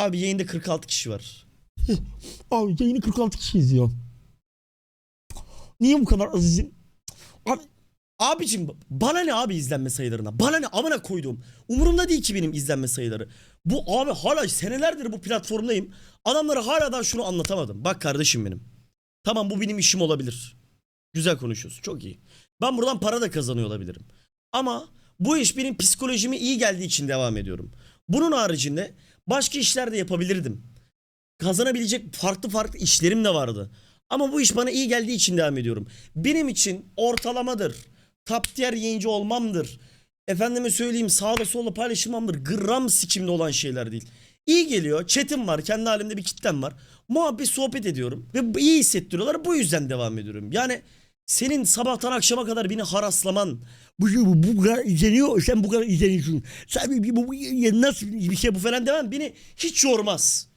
Abi yayında 46 kişi var. Abi yayını 46 kişi izliyor. Niye bu kadar az izin? Abi Abicim bana ne abi izlenme sayılarına? Bana ne amına koydum. Umurumda değil ki benim izlenme sayıları. Bu abi hala senelerdir bu platformdayım. Adamlara hala daha şunu anlatamadım. Bak kardeşim benim. Tamam bu benim işim olabilir. Güzel konuşuyorsun. Çok iyi. Ben buradan para da kazanıyor olabilirim. Ama bu iş benim psikolojime iyi geldiği için devam ediyorum. Bunun haricinde başka işler de yapabilirdim. Kazanabilecek farklı farklı işlerim de vardı. Ama bu iş bana iyi geldiği için devam ediyorum. Benim için ortalamadır. Top tier yayıncı olmamdır. Efendime söyleyeyim sağda solda paylaşılmamdır. Gram sikimde olan şeyler değil. İyi geliyor. Chat'im var. Kendi halimde bir kitlem var. Muhabbet sohbet ediyorum. Ve iyi hissettiriyorlar. Bu yüzden devam ediyorum. Yani senin sabahtan akşama kadar beni haraslaman, bu, bu, bu kadar izleniyor sen bu kadar izleniyorsun. Sen bu, bu, bu nasıl bir şey bu falan demem beni hiç yormaz.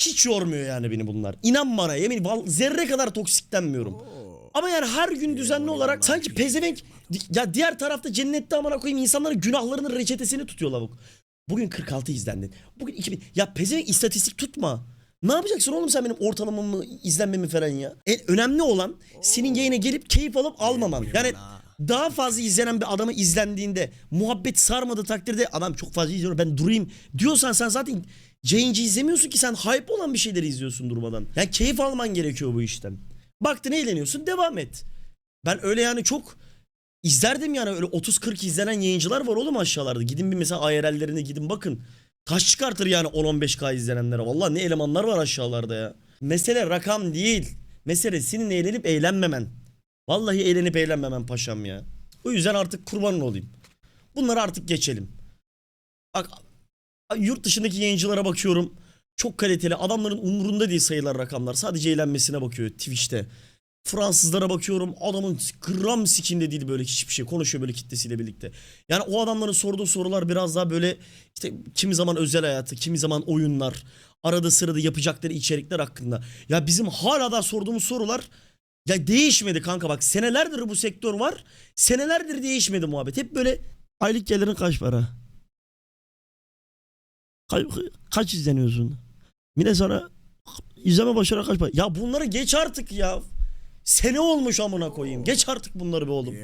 Hiç yormuyor yani beni bunlar. İnan bana yemin val- zerre kadar toksiklenmiyorum. Ama yani her gün düzenli olarak sanki pezevenk ya diğer tarafta cennette amına koyayım insanların günahlarının reçetesini tutuyor lavuk. Bugün 46 izlendin. Bugün 2000 ya pezevenk istatistik tutma. Ne yapacaksın oğlum sen benim ortalamamı izlenmemi falan ya? En önemli olan senin yayına gelip keyif alıp almaman. Yani daha fazla izlenen bir adamı izlendiğinde muhabbet sarmadığı takdirde adam çok fazla izliyor ben durayım diyorsan sen zaten yayıncı izlemiyorsun ki sen hype olan bir şeyleri izliyorsun durmadan. Yani keyif alman gerekiyor bu işten. Baktın eğleniyorsun devam et. Ben öyle yani çok izlerdim yani öyle 30-40 izlenen yayıncılar var oğlum aşağılarda. Gidin bir mesela IRL'lerine gidin bakın. Taş çıkartır yani 10-15k izlenenlere. Vallahi ne elemanlar var aşağılarda ya. Mesele rakam değil. Mesele senin eğlenip eğlenmemen. Vallahi eğlenip eğlenmemen paşam ya. O yüzden artık kurbanın olayım. Bunları artık geçelim. Bak yurt dışındaki yayıncılara bakıyorum. Çok kaliteli. Adamların umurunda değil sayılar rakamlar. Sadece eğlenmesine bakıyor Twitch'te. Fransızlara bakıyorum. Adamın gram sikinde değil böyle hiçbir şey. Konuşuyor böyle kitlesiyle birlikte. Yani o adamların sorduğu sorular biraz daha böyle işte kimi zaman özel hayatı, kimi zaman oyunlar, arada sırada yapacakları içerikler hakkında. Ya bizim hala da sorduğumuz sorular ya değişmedi kanka bak senelerdir bu sektör var. Senelerdir değişmedi muhabbet. Hep böyle aylık gelirin kaç para? Kaç, kaç izleniyorsun? Yine sana izleme başına kaç para? ya bunları geç artık ya. Sene olmuş amına koyayım. Geç artık bunları be oğlum.